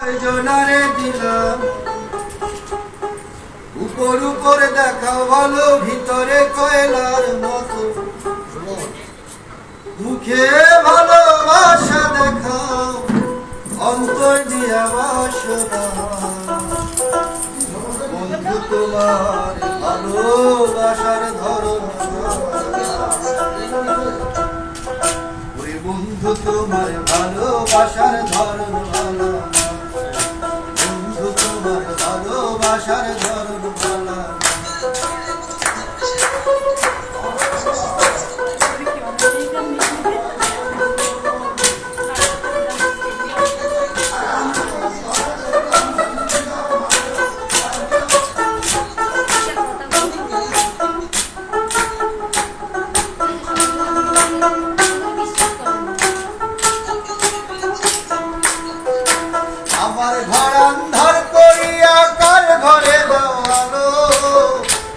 জনারে দিলাম। উপর উপর দেখা ভালো, ভিতরে কয়লার মতো। মুখে ভালোবাসা দেখাও, অন্তর দিয়া বাসনা বন্ধু, তোমার ভালোবাসার ধরন ওরে বন্ধু, তোমার ভালোবাসার ভালোবাসার ঘরে দেওয়ালো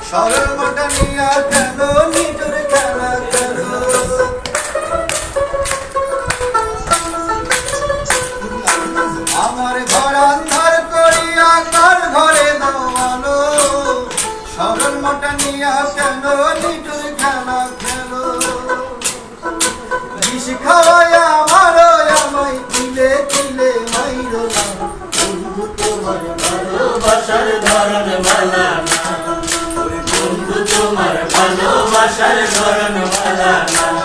সরল মোটা নিয়া কেন নিজের খেলা করো। আমার ঘর আন্ধার করিয়া কার ঘরে দেওয়ালো সরল মোটা নিয়া কেন নিজের খেলা খেলো বিষ খাওয়ায়া মারো ভালোবাসার ধরন মালা না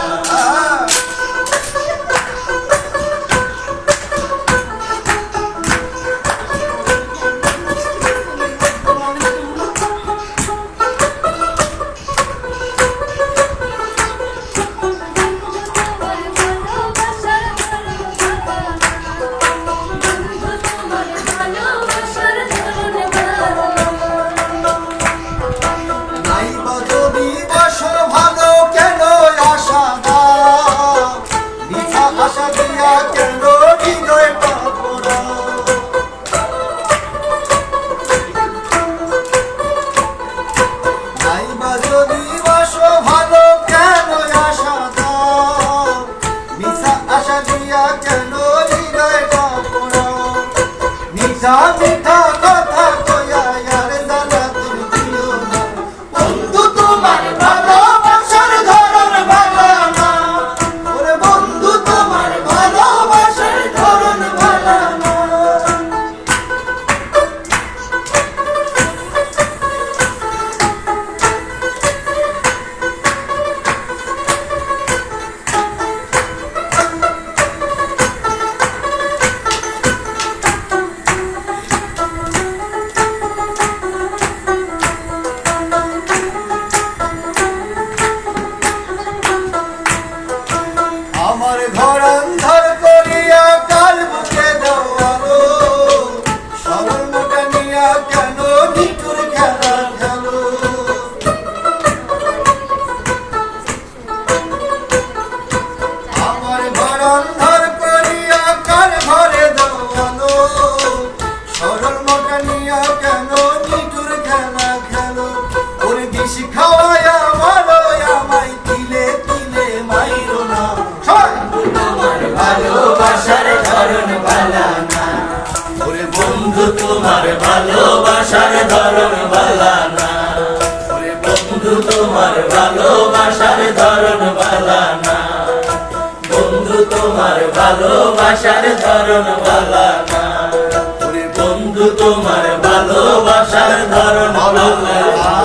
মিঠা মিঠা ঘর তোমার ভালোবাসার ধরন মালা না। ওরে বন্ধু, তোমার ভালোবাসার ধরন না। বন্ধু, তোমার ভালোবাসার ধরন ওরে বন্ধু, তোমার ভালোবাসার ধরন না।